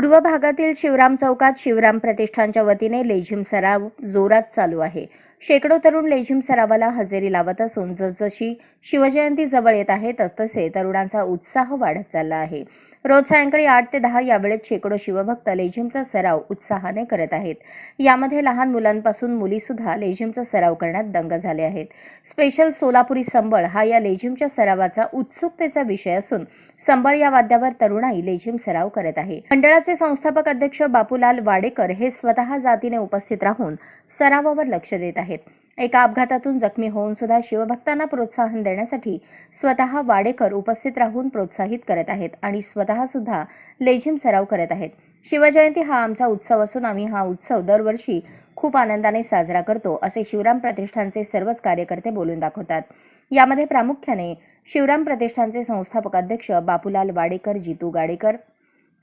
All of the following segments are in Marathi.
पूर्व भागातील शिवराम चौकात शिवराम प्रतिष्ठानच्या वतीने लेझिम सराव जोरात चालू आहे. शेकडो तरुण लेझिम सरावाला हजेरी लावत असून जसजशी शिवजयंती जवळ येत आहे तसतसे तरुणांचा उत्साह वाढत चालला आहे. रोज सायंकाळी आठ ते दहा या वेळेत शेकडो शिवभक्त लेझिमचा सराव उत्साहाने करत आहेत. यामध्ये लहान मुलांपासून मुलीसुद्धा लेझिमचा सराव करण्यात दंग झाले आहेत. स्पेशल सोलापुरी संबळ हा या लेझिमच्या सरावाचा उत्सुकतेचा विषय असून संबळ या वाद्यावर तरुणाई लेझिम सराव करत आहे. मंडळाचे संस्थापक अध्यक्ष बापूलाल वाडेकर हे स्वतः जातीने उपस्थित राहून सरावावर लक्ष देत आहेत. एका अपघातातून जखमी होऊन सुद्धा शिवभक्तांना प्रोत्साहन देण्यासाठी स्वतः वाडेकर उपस्थित राहून प्रोत्साहित करत आहेत आणि स्वतः सुद्धा लेझिम सराव करत आहेत. शिवजयंती हा आमचा उत्सव असून आम्ही हा उत्सव दरवर्षी खूप आनंदाने साजरा करतो असे शिवराम प्रतिष्ठानचे सर्वच कार्यकर्ते बोलून दाखवतात. यामध्ये प्रामुख्याने शिवराम प्रतिष्ठानचे संस्थापक अध्यक्ष बापूलाल वाडेकर जितू गाडेकर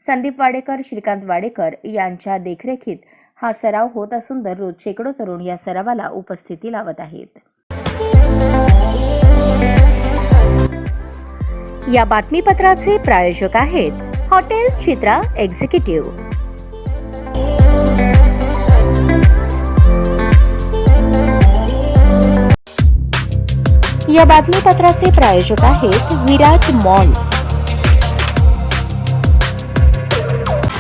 संदीप वाडेकर श्रीकांत वाडेकर यांच्या देखरेखीत हा सराव होत असून दररोज शेकडो तरुण या सरावाला उपस्थिती लावत आहेत. या बातमीपत्राचे प्रायोजक आहेत हॉटेल चित्रा एक्झिक्युटिव्ह. या बातमीपत्राचे प्रायोजक आहेत विराज मॉल.